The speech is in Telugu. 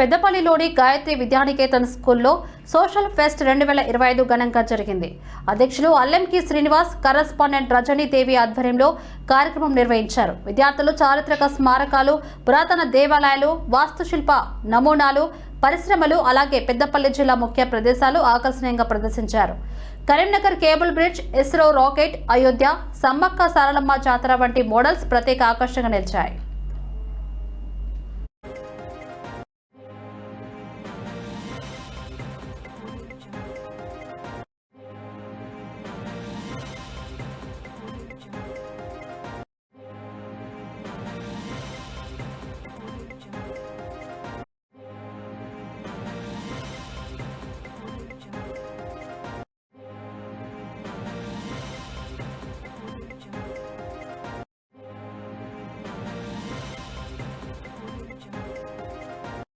పెద్దపల్లిలోని గాయత్రి విద్యానికేతన్ స్కూల్లో సోషల్ ఫెస్ట్ రెండు వేల ఇరవై ఐదు ఘనంగా జరిగింది. అధ్యక్షులు అల్లెంకి శ్రీనివాస్ కరస్పాండెంట్ రజనీదేవి ఆధ్వర్యంలో కార్యక్రమం నిర్వహించారు. విద్యార్థులు చారిత్రక స్మారకాలు పురాతన దేవాలయాలు వాస్తుశిల్ప నమూనాలు పరిశ్రమలు అలాగే పెద్దపల్లి జిల్లా ముఖ్య ప్రదేశాలు ఆకర్షణీయంగా ప్రదర్శించారు. Karimnagar cable bridge ISRO rocket Ayodhya Sammakka Saralamma Jatara వంటి మోడల్స్ ప్రత్యేక ఆకర్షణగా నిలిచాయి.